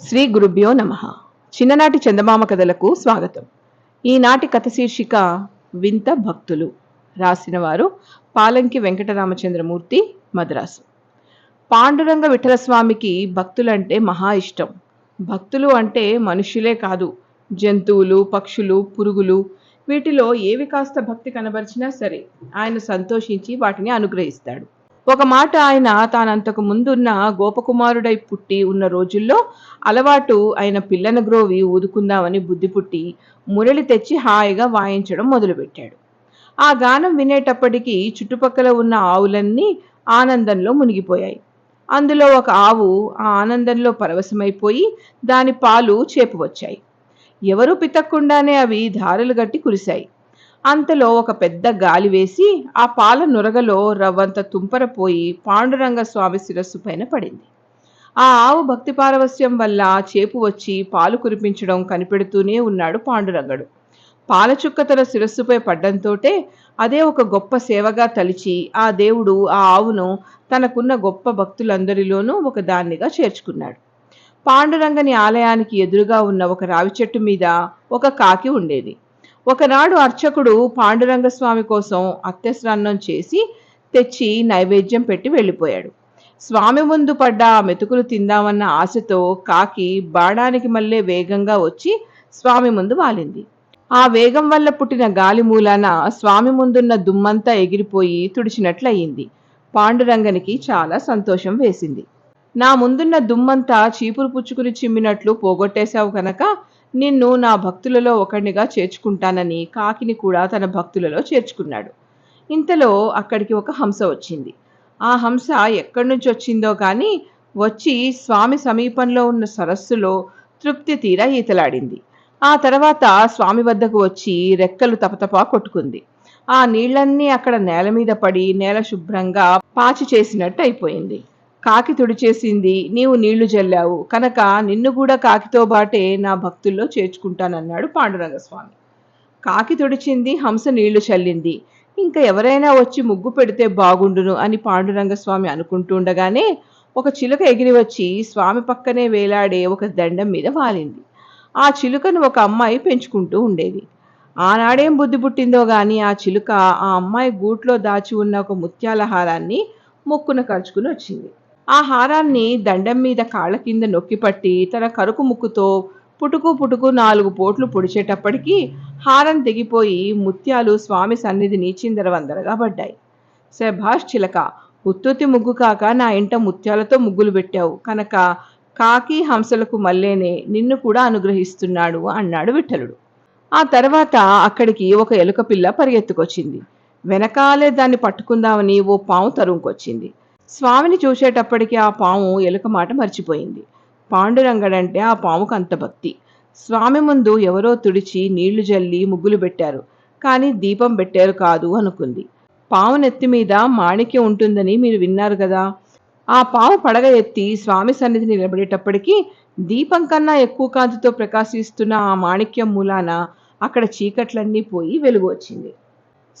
శ్రీ గురుభ్యో నమ. చిన్ననాటి చందమామ కథలకు స్వాగతం. ఈనాటి కథ శీర్షిక వింత భక్తులు రాసిన వారు పాలంకి వెంకటరామచంద్రమూర్తి మద్రాసు. పాండురంగ విఠలస్వామికి భక్తులంటే మహా ఇష్టం. భక్తులు అంటే మనుష్యులే కాదు జంతువులు పక్షులు పురుగులు. వీటిలో ఏవి కాస్త భక్తి కనబరిచినా సరే ఆయన సంతోషించి వాటిని అనుగ్రహిస్తాడు. ఒక మాట ఆయన తానంతకు ముందున్న గోపకుమారుడై పుట్టి ఉన్న రోజుల్లో అలవాటు ఆయన పిల్లన గ్రోవి ఊదుకుందామని బుద్ధి పుట్టి మురళి తెచ్చి హాయిగా వాయించడం మొదలుపెట్టాడు. ఆ గానం వినేటప్పటికీ చుట్టుపక్కల ఉన్న ఆవులన్నీ ఆనందంలో మునిగిపోయాయి. అందులో ఒక ఆవు ఆ ఆనందంలో పరవశమైపోయి దాని పాలు చేపు వచ్చాయి. ఎవరూ పితక్కుండానే అవి ధారలు గట్టి కురిశాయి. అంతలో ఒక పెద్ద గాలి వేసి ఆ పాల నురగలో రవ్వంత తుంపరపోయి పాండురంగ స్వామి శిరస్సు పైన పడింది. ఆ ఆవు భక్తి పారవస్యం వల్ల చేపు వచ్చి పాలు కురిపించడం కనిపెడుతూనే ఉన్నాడు పాండురంగడు. పాలచుక్క తన శిరస్సుపై పడ్డంతోటే అదే ఒక గొప్ప సేవగా తలిచి ఆ దేవుడు ఆ ఆవును తనకున్న గొప్ప భక్తులందరిలోనూ ఒక దాన్నిగా చేర్చుకున్నాడు. పాండురంగని ఆలయానికి ఎదురుగా ఉన్న ఒక రావి చెట్టు మీద ఒక కాకి ఉండేది. ఒకనాడు అర్చకుడు పాండురంగ స్వామి కోసం అత్యస్నానం చేసి తెచ్చి నైవేద్యం పెట్టి వెళ్ళిపోయాడు. స్వామి ముందు పడ్డ ఆ మెతుకులు తిందామన్న ఆశతో కాకి బాణానికి మళ్ళీ వేగంగా వచ్చి స్వామి ముందు వాలింది. ఆ వేగం వల్ల పుట్టిన గాలి మూలాన స్వామి ముందున్న దుమ్మంతా ఎగిరిపోయి తుడిచినట్లయింది. పాండురంగనికి చాలా సంతోషం వేసింది. నా ముందున్న దుమ్మంతా చీపురు పుచ్చుకుని చిమ్మినట్లు పోగొట్టేశావు కనుక నిన్ను నా భక్తులలో ఒకడినిగా చేర్చుకుంటానని కాకిని కూడా తన భక్తులలో చేర్చుకున్నాడు. ఇంతలో అక్కడికి ఒక హంస వచ్చింది. ఆ హంస ఎక్కడి నుంచి వచ్చిందో కానీ వచ్చి స్వామి సమీపంలో ఉన్న సరస్సులో తృప్తి తీర ఈతలాడింది. ఆ తర్వాత స్వామి వద్దకు వచ్చి రెక్కలు తపతపా కొట్టుకుంది. ఆ నీళ్ళన్నీ అక్కడ నేల మీద పడి నేల శుభ్రంగా పాచి చేసినట్టు అయిపోయింది. కాకి తుడిచేసింది నీవు నీళ్ళు జల్లావు. కనుక నిన్ను కూడా కాకితో బాటే నా భక్తుల్లో చేర్చుకుంటానన్నాడు పాండురంగస్వామి. కాకి తుడిచింది హంస నీళ్ళు చల్లింది. ఇంకా ఎవరైనా వచ్చి ముగ్గు పెడితే బాగుండును అని పాండురంగస్వామి అనుకుంటుండగానే ఒక చిలుక ఎగిరి వచ్చి స్వామి పక్కనే వేలాడే ఒక దండం మీద వాలింది. ఆ చిలుకను ఒక అమ్మాయి పెంచుకుంటూ ఉండేది. ఆనాడేం బుద్ధి పుట్టిందో కానీ ఆ చిలుక ఆ అమ్మాయి గూట్లో దాచి ఉన్న ఒక ముత్యాల హారాన్ని ముక్కున కరుచుకుని వచ్చింది. ఆ హారాన్ని దండం మీద కాళ్ళ కింద నొక్కిపట్టి తన కరుకు ముక్కుతో పుటుకు పుటుకు నాలుగు పోట్లు పొడిచేటప్పటికీ హారం తెగిపోయి ముత్యాలు స్వామి సన్నిధిని చిందరవందరగా పడ్డాయి. శభాష్ చిలక ఉత్తుత్తి ముగ్గు కాక నా ఇంట ముత్యాలతో ముగ్గులు పెట్టావు. కనుక కాకి హంసలకు మల్లేనే నిన్ను కూడా అనుగ్రహిస్తున్నాడు అన్నాడు విఠలుడు. ఆ తర్వాత అక్కడికి ఒక ఎలుక పిల్ల పరిగెత్తుకొచ్చింది. వెనకాలే దాన్ని పట్టుకుందామని ఓ పాము తరుముకొచ్చింది స్వామిని చూసేటప్పటికి ఆ పాము ఎలుక మాట మర్చిపోయింది. పాండురంగడంటే ఆ పాముకు అంత భక్తి. స్వామి ముందు ఎవరో తుడిచి నీళ్ళు జల్లి ముగ్గులు పెట్టారు. కానీ దీపం పెట్టారు కాదు అనుకుంది. పాము నెత్తి మీద మాణిక్యం ఉంటుందని మీరు విన్నారు కదా. ఆ పాము పడగ ఎత్తి స్వామి సన్నిధిని నిలబడేటప్పటికీ దీపం కన్నా ఎక్కువ కాంతితో ప్రకాశిస్తున్న ఆ మాణిక్యం మూలాన అక్కడ చీకట్లన్నీ పోయి వెలుగు వచ్చింది.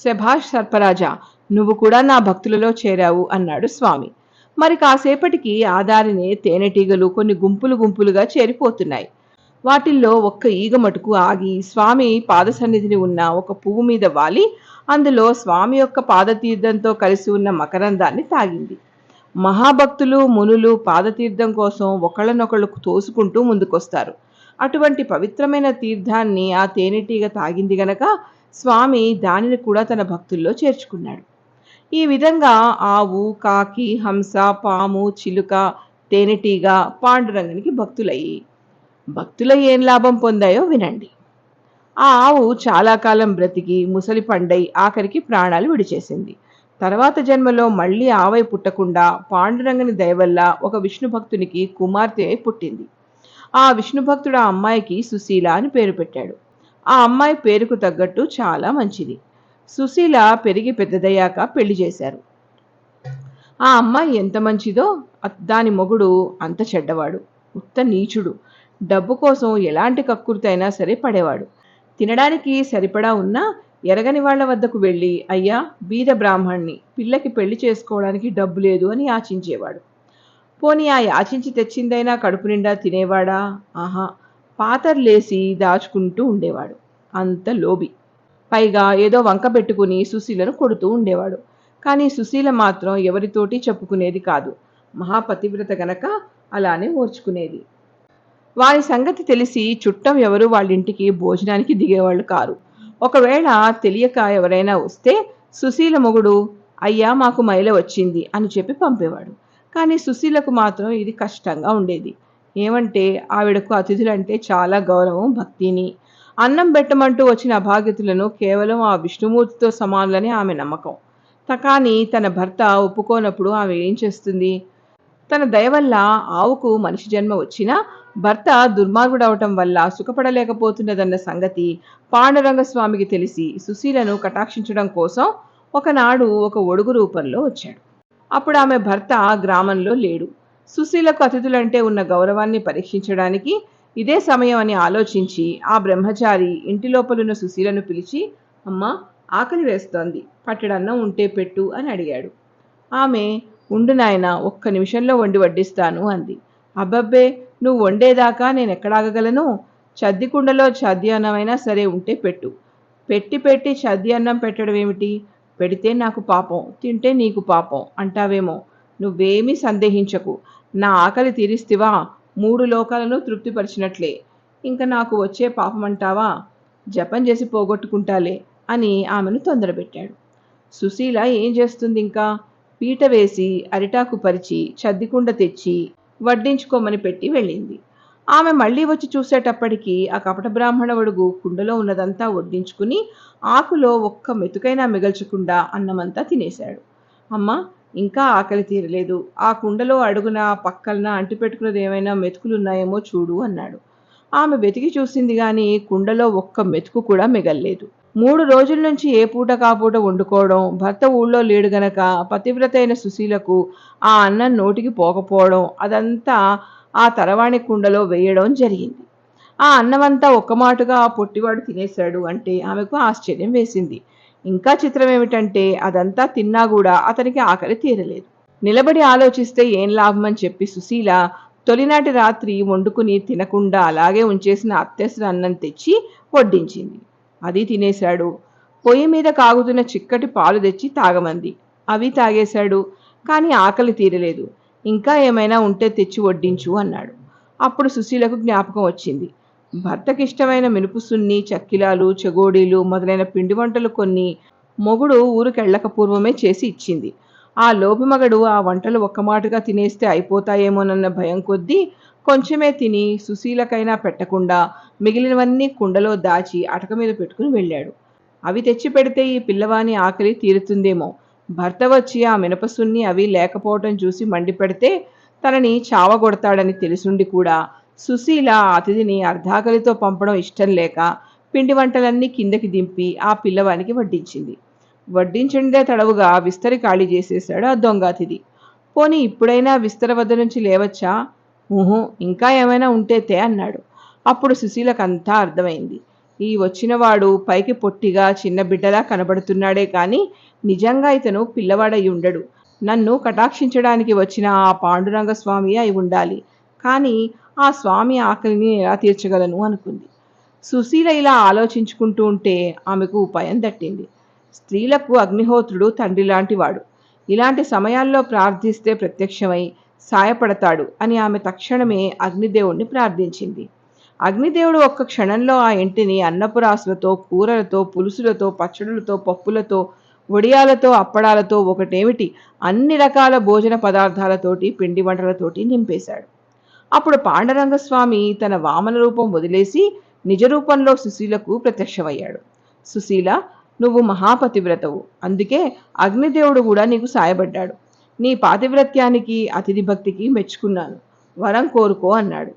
శభాష్ సర్పరాజా నువ్వు కూడా నా భక్తులలో చేరావు అన్నాడు స్వామి. మరి కాసేపటికి ఆదారినే తేనెటీగలు కొన్ని గుంపులు గుంపులుగా చేరిపోతున్నాయి. వాటిల్లో ఒక్క ఈగ మటుకు ఆగి స్వామి పాదసన్నిధిని ఉన్న ఒక పువ్వు మీద వాలి అందులో స్వామి యొక్క పాదతీర్థంతో కలిసి ఉన్న మకరందాన్ని తాగింది. మహాభక్తులు మునులు పాదతీర్థం కోసం ఒకళ్ళనొకళ్ళు తోసుకుంటూ ముందుకొస్తారు. అటువంటి పవిత్రమైన తీర్థాన్ని ఆ తేనెటీగ తాగింది గనక స్వామి దానిని కూడా తన భక్తుల్లో చేర్చుకున్నాడు. ఈ విధంగా ఆవు కాకి హంస పాము చిలుక తేనెటీగ పాండురంగనికి భక్తులయ్యి. భక్తుల ఏం లాభం పొందాయో వినండి. ఆ ఆవు చాలా కాలం బ్రతికి ముసలి పండై ఆఖరికి ప్రాణాలు విడిచేసింది. తర్వాత జన్మలో మళ్ళీ ఆవై పుట్టకుండా పాండురంగని దయవల్ల ఒక విష్ణు భక్తునికి కుమార్తె అయి పుట్టింది. ఆ విష్ణు భక్తుడు ఆ అమ్మాయికి సుశీల అని పేరు పెట్టాడు. ఆ అమ్మాయి పేరుకు తగ్గట్టు చాలా మంచిది. సుశీల పెరిగి పెద్దదయ్యాక పెళ్ళి చేశారు. ఆ అమ్మాయి ఎంత మంచిదో దాని మొగుడు అంత చెడ్డవాడు. ఉత్త నీచుడు. డబ్బు కోసం ఎలాంటి కక్కుర్తైనా సరే పడేవాడు. తినడానికి సరిపడా ఉన్నా ఎరగని వాళ్ళ వద్దకు వెళ్ళి అయ్యా బీద బ్రాహ్మణ్ణి. పిల్లకి పెళ్ళి చేసుకోవడానికి డబ్బు లేదు అని యాచించేవాడు. పోనీ ఆ యాచించి తెచ్చిందైనా కడుపు నిండా తినేవాడా? ఆహా పాతర్లేసి దాచుకుంటూ ఉండేవాడు. అంత లోబి. పైగా ఏదో వంక పెట్టుకుని సుశీలను కొడుతూ ఉండేవాడు. కానీ సుశీల మాత్రం ఎవరితోటి చెప్పుకునేది కాదు. మహాపతివ్రత గనక అలానే ఓర్చుకునేది. వారి సంగతి తెలిసి చుట్టం ఎవరు వాళ్ళింటికి భోజనానికి దిగేవాళ్ళు కారు. ఒకవేళ తెలియక ఎవరైనా వస్తే సుశీల మొగుడు అయ్యా మాకు మైల వచ్చింది అని చెప్పి పంపేవాడు. కానీ సుశీలకు మాత్రం ఇది కష్టంగా ఉండేది. ఏమంటే ఆవిడకు అతిథులంటే చాలా గౌరవం భక్తిని. అన్నం పెట్టమంటూ వచ్చిన అభాగ్యతులను కేవలం ఆ విష్ణుమూర్తితో సమానులని ఆమె నమ్మకం. త- కానీ తన భర్త ఒప్పుకోనప్పుడు ఆమె ఏం చేస్తుంది? తన దయ వల్ల ఆవుకు మనిషి జన్మ వచ్చినా భర్త దుర్మార్గుడవటం వల్ల సుఖపడలేకపోతున్నదన్న సంగతి పాండురంగ స్వామికి తెలిసి సుశీలను కటాక్షించడం కోసం ఒకనాడు ఒక ఒడుగు రూపంలో వచ్చాడు. అప్పుడు ఆమె భర్త గ్రామంలో లేడు. సుశీలకు అతిథులంటే ఉన్న గౌరవాన్ని పరీక్షించడానికి ఇదే సమయం అని ఆలోచించి ఆ బ్రహ్మచారి ఇంటి లోపలున్న సుశీలను పిలిచి అమ్మ ఆకలి వేస్తోంది పట్టడన్నం ఉంటే పెట్టు అని అడిగాడు. ఆమె ఉండు నాయన ఒక్క నిమిషంలో వండి వడ్డిస్తాను అంది. అబ్బబ్బే నువ్వు వండేదాకా నేను ఎక్కడాగగలను చద్ది కుండలో చద్ది అన్నమైనా సరే ఉంటే పెట్టు. పెట్టి పెట్టి చద్ది అన్నం పెట్టడం ఏమిటి? పెడితే నాకు పాపం తింటే నీకు పాపం అంటావేమో. నువ్వేమీ సందేహించకు. నా ఆకలి తీరిస్తివా? మూడు లోకాలను తృప్తిపరిచినట్లే. ఇంకా నాకు వచ్చే పాపం అంటావా జపం చేసి పోగొట్టుకుంటాలే అని ఆమెను తొందరపెట్టాడు. సుశీల ఏం చేస్తుంది ఇంకా పీట వేసి అరిటాకు పరిచి చద్దికుండ తెచ్చి వడ్డించుకోమని పెట్టి వెళ్ళింది. ఆమె మళ్ళీ వచ్చి చూసేటప్పటికి ఆ కపట బ్రాహ్మణవడుగు కుండలో ఉన్నదంతా వడ్డించుకుని ఆకులో ఒక్క మెతుకైనా మిగల్చకుండా అన్నమంతా తినేశాడు. అమ్మ ఇంకా ఆకలి తీరలేదు. ఆ కుండలో అడుగున పక్కలన అంటిపెట్టుకున్నది ఏమైనా మెతుకులున్నాయేమో చూడు అన్నాడు. ఆమె వెతికి చూసింది కానీ కుండలో ఒక్క మెతుకు కూడా మిగల్లేదు. మూడు రోజుల నుంచి ఏ పూట కాపూట వండుకోవడం భర్త ఊళ్ళో లేడు గనక పతివ్రత అయిన సుశీలకు ఆ అన్నం నోటికి పోకపోవడం అదంతా ఆ తరవాణి కుండలో వేయడం జరిగింది. ఆ అన్నమంతా ఒక్క మాటుగా పొట్టివాడు తినేశాడు అంటే ఆమెకు ఆశ్చర్యం వేసింది. ఇంకా చిత్రం ఏమిటంటే అదంతా తిన్నా కూడా అతనికి ఆకలి తీరలేదు. నిలబడి ఆలోచిస్తే ఏం లాభం అని చెప్పి సుశీల తొలినాటి రాత్రి వండుకుని తినకుండా అలాగే ఉంచేసిన అత్తెసర అన్నం తెచ్చి వడ్డించింది. అది తినేశాడు. పొయ్యి మీద కాగుతున్న చిక్కటి పాలు తెచ్చి తాగమంది. అవి తాగేశాడు. కానీ ఆకలి తీరలేదు. ఇంకా ఏమైనా ఉంటే తెచ్చి వడ్డించు అన్నాడు. అప్పుడు సుశీలకు జ్ఞాపకం వచ్చింది. భర్తకి ఇష్టమైన మినుపుసున్ని చక్కిలాలు చెగోడీలు మొదలైన పిండి వంటలు కొన్ని మొగుడు ఊరికెళ్ళక పూర్వమే చేసి ఇచ్చింది. ఆ లోపిమగడు ఆ వంటలు ఒక్క మాటగా తినేస్తే అయిపోతాయేమోనన్న భయం కొద్దీ కొంచెమే తిని సుశీలకైనా పెట్టకుండా మిగిలినవన్నీ కుండలో దాచి అటక మీద పెట్టుకుని వెళ్ళాడు. అవి తెచ్చి పెడితే ఈ పిల్లవాని ఆకలి తీరుతుందేమో. భర్త వచ్చి ఆ మినపసున్ని అవి లేకపోవటం చూసి మండిపెడితే తనని చావగొడతాడని తెలిసుండి కూడా సుశీల అతిథిని అర్ధాకలితో పంపడం ఇష్టం లేక పిండి వంటలన్నీ కిందకి దింపి ఆ పిల్లవానికి వడ్డించింది. వడ్డించండే తడవుగా విస్తరి ఖాళీ చేసేశాడు ఆ దొంగ అతిథి. పోనీ ఇప్పుడైనా విస్తర వద్ద నుంచి లేవచ్చా? ఊహు ఇంకా ఏమైనా ఉంటే తే అన్నాడు. అప్పుడు సుశీలకంతా అర్థమైంది. ఈ వచ్చినవాడు పైకి పొట్టిగా చిన్న బిడ్డలా కనబడుతున్నాడే కానీ నిజంగా ఇతను పిల్లవాడై ఉండడు. నన్ను కటాక్షించడానికి వచ్చిన ఆ పాండురంగ స్వామి అయి ఉండాలి. కానీ ఆ స్వామి ఆకలిని ఎలా తీర్చగలను అనుకుంది. సుశీల ఇలా ఆలోచించుకుంటూ ఉంటే ఆమెకు ఉపాయం దట్టింది. స్త్రీలకు అగ్నిహోత్రుడు తండ్రి లాంటివాడు. ఇలాంటి సమయాల్లో ప్రార్థిస్తే ప్రత్యక్షమై సాయపడతాడు అని ఆమె తక్షణమే అగ్నిదేవుణ్ణి ప్రార్థించింది. అగ్నిదేవుడు ఒక్క క్షణంలో ఆ ఇంటిని అన్నపురాసులతో కూరలతో పులుసులతో పచ్చడులతో పప్పులతో వడియాలతో అప్పడాలతో ఒకటేమిటి అన్ని రకాల భోజన పదార్థాలతోటి పిండి వంటలతోటి నింపేశాడు. అప్పుడు పాండరంగస్వామి తన వామన రూపం వదిలేసి నిజ రూపంలో సుశీలకు ప్రత్యక్షమయ్యాడు. సుశీల నువ్వు మహాపతివ్రతవు. అందుకే అగ్నిదేవుడు కూడా నీకు సాయపడ్డాడు. నీ పాతివ్రత్యానికి అతిథి భక్తికి మెచ్చుకున్నాను. వరం కోరుకో అన్నాడు.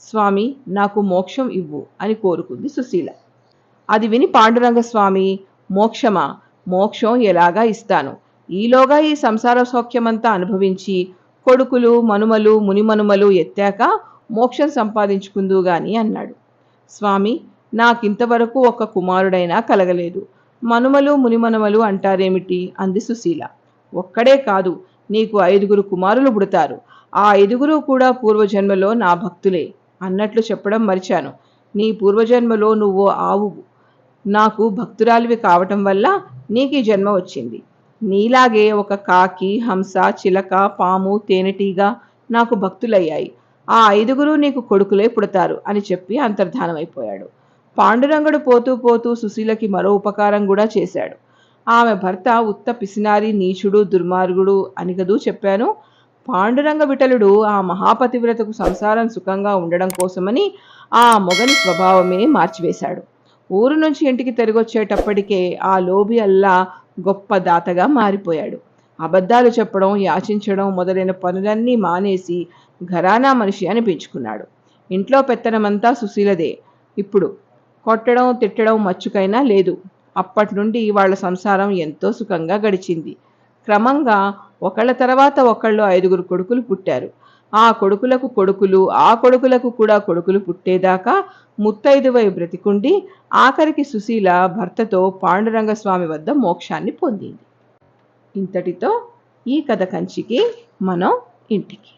స్వామి నాకు మోక్షం ఇవ్వు అని కోరుకుంది సుశీల. అది విని పాండురంగ స్వామి మోక్షమా? మోక్షం ఎలాగా ఇస్తాను? ఈలోగా ఈ సంసార సౌఖ్యమంతా అనుభవించి కొడుకులు మనుమలు మునిమనుమలు ఎత్తాక మోక్షం సంపాదించుకుందు గాని అన్నాడు. స్వామి నాకింతవరకు ఒక కుమారుడైనా కలగలేదు. మనుమలు మునిమనుమలు అంటారేమిటి? అంది సుశీల. ఒక్కడే కాదు నీకు ఐదుగురు కుమారులు పుడతారు. ఆ ఐదుగురు కూడా పూర్వజన్మలో నా భక్తులే అన్నట్లు చెప్పడం మరిచాను. నీ పూర్వజన్మలో నువ్వు ఆవు నాకు భక్తురాలివి కావటం వల్ల నీకు ఈ జన్మ వచ్చింది. నీలాగే ఒక కాకి హంస చిలక పాము తేనెటీగ నాకు భక్తులయ్యాయి. ఆ ఐదుగురు నీకు కొడుకులే పుడతారు అని చెప్పి అంతర్ధానమైపోయాడు. పాండురంగడు పోతూ పోతూ సుశీలకి మరో ఉపకారం కూడా చేశాడు. ఆమె భర్త ఉత్త పిసినారి నీచుడు దుర్మార్గుడు అని కదూ చెప్పాను. పాండురంగ విఠలుడు ఆ మహాపతివ్రతకు సంసారం సుఖంగా ఉండడం కోసమని ఆ మొగని స్వభావమే మార్చివేశాడు. ఊరు నుంచి ఇంటికి తిరిగొచ్చేటప్పటికే ఆ లోబి అల్లా గొప్ప దాతగా మారిపోయాడు. అబద్ధాలు చెప్పడం యాచించడం మొదలైన పనులన్నీ మానేసి ఘరానా మనిషి అనిపించుకున్నాడు ఇంట్లో పెత్తనమంతా సుశీలదే. ఇప్పుడు కొట్టడం తిట్టడం మచ్చుకైనా లేదు. అప్పటి నుండి వాళ్ళ సంసారం ఎంతో సుఖంగా గడిచింది. క్రమంగా ఒకళ్ళ తర్వాత ఒకళ్ళు ఐదుగురు కొడుకులు పుట్టారు. ఆ కొడుకులకు కొడుకులు ఆ కొడుకులకు కూడా కొడుకులు పుట్టేదాకా ముత్తైదువై బ్రతికుండి ఆఖరికి సుశీల భర్తతో పాండురంగ స్వామి వద్ద మోక్షాన్ని పొందింది. ఇంతటితో ఈ కథ కంచికి మనం ఇంటికి.